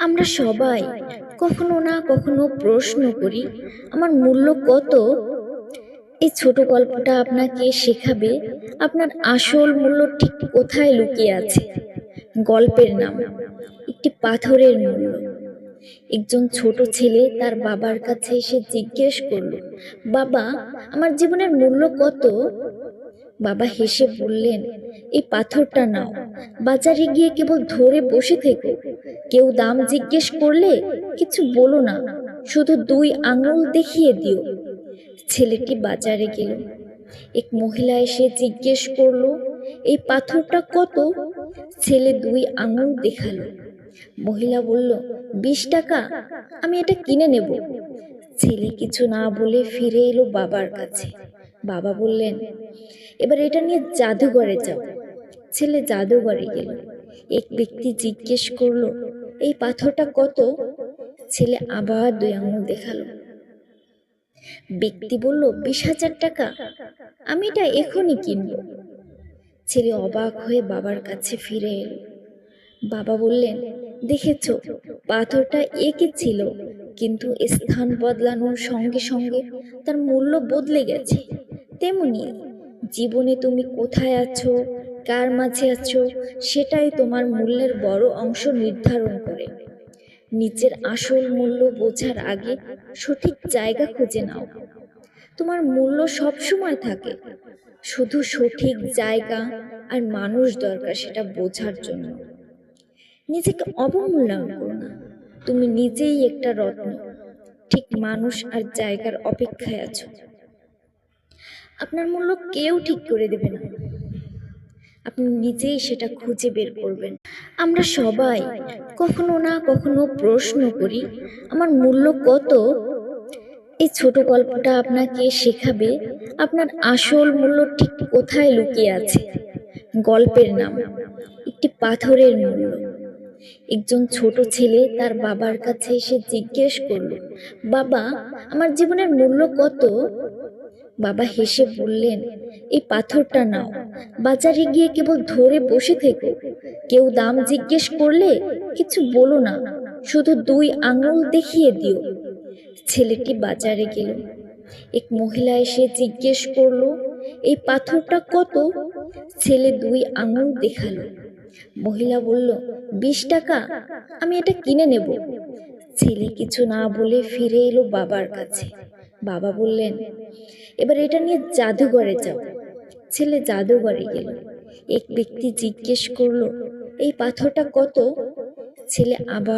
আমরা সবাই কখনো না কখনো প্রশ্ন করি, আমার মূল্য কত? এই ছোট গল্পটা আপনাকে শেখাবে, আপনার আসল মূল্য ঠিক কোথায় লুকিয়ে আছে? গল্পের নাম, একটি পাথরের মূল্য। একজন ছোট ছেলে তার বাবার কাছে এসে জিজ্ঞেস করল, বাবা, আমার জীবনের মূল্য কত? বাবা হেসে বললেন, এই পাথরটা নাও। বাজারে গিয়ে কেবল ধরে বসে থেকো। কেউ দাম জিজ্ঞেস করলে কিছু বলো না, শুধু দুই আঙুল দেখিয়ে দিও। ছেলেটি বাজারে গেল। এক মহিলা এসে জিজ্ঞেস করল, এই পাথরটা কত? ছেলে দুই আঙুল দেখাল। মহিলা বলল, বিশ টাকা, আমি এটা কিনে নেব। ছেলে কিছু না বলে ফিরে এলো বাবার কাছে। বাবা বললেন, এবার এটা নিয়ে জাদুঘরে যাও ছেলে জাদুঘরে গেল। এক ব্যক্তি জিজ্ঞেস করল, এই পাথরটা কত? ছেলে আবার দুই আঙুল দেখাল। ব্যক্তি বলল, বিশ হাজার টাকা। আমি এটা এখনই কিনবো। ছেলে অবাক হয়ে বাবার কাছে ফিরে এলো। বাবা বললেন, দেখেছ, পাথরটা একই ছিল, কিন্তু স্থান বদলানোর সঙ্গে সঙ্গে তার মূল্য বদলে গেছে। তেমনি জীবনে তুমি কোথায় আছো, কার মাঝে আছো, সেটাই তোমার মূল্যের বড় অংশ নির্ধারণ করে। নিজের আসল মূল্য বোঝার আগে সঠিক জায়গা খুঁজে নাও। তোমার মূল্য সব সময় থাকে। শুধু সঠিক জায়গা আর মানুষ দরকার সেটা বোঝার জন্য। নিজেকে অবমূল্যায়ন করো না। তুমি নিজেই একটা রত্ন। ঠিক মানুষ আর জায়গার অপেক্ষায় আছো। আপনার মূল্য কেউ ঠিক করে দেবে না। আপনি নিজেই সেটা খুঁজে বের করবেন। আমরা সবাই কখনো না কখনো প্রশ্ন করি, আমার মূল্য কত? এই ছোট গল্পটা আপনাকে শেখাবে আপনার আসল মূল্য ঠিক কোথায় লুকিয়ে আছে। গল্পের নাম, একটি পাথরের মূল্য। একজন ছোট ছেলে তার বাবার কাছে এসে জিজ্ঞেস করল, বাবা, আমার জীবনের মূল্য কত? বাবা হেসে বললেন, এই পাথরটা নাও। বাজারে গিয়ে কেবল ধরে বসে থেকো। কেউ দাম জিজ্ঞেস করলে কিছু বলো না, শুধু দুই আঙুল দেখিয়ে দিও। ছেলেটি বাজারে গেল। এক মহিলা এসে জিজ্ঞেস করল, এই পাথরটা কত? ছেলে দুই আঙুল দেখাল। মহিলা বলল, বিশ টাকা, আমি এটা কিনে নেব। ছেলে কিছু না বলে ফিরে এলো বাবার কাছে। বাবা বললেন, এবার এটা নিয়ে জাদুঘরে যাও। ছেলে জাদুঘরে গেল। এক ব্যক্তি জিজ্ঞেস করল, এই পাথরটা কত? ছেলে আবার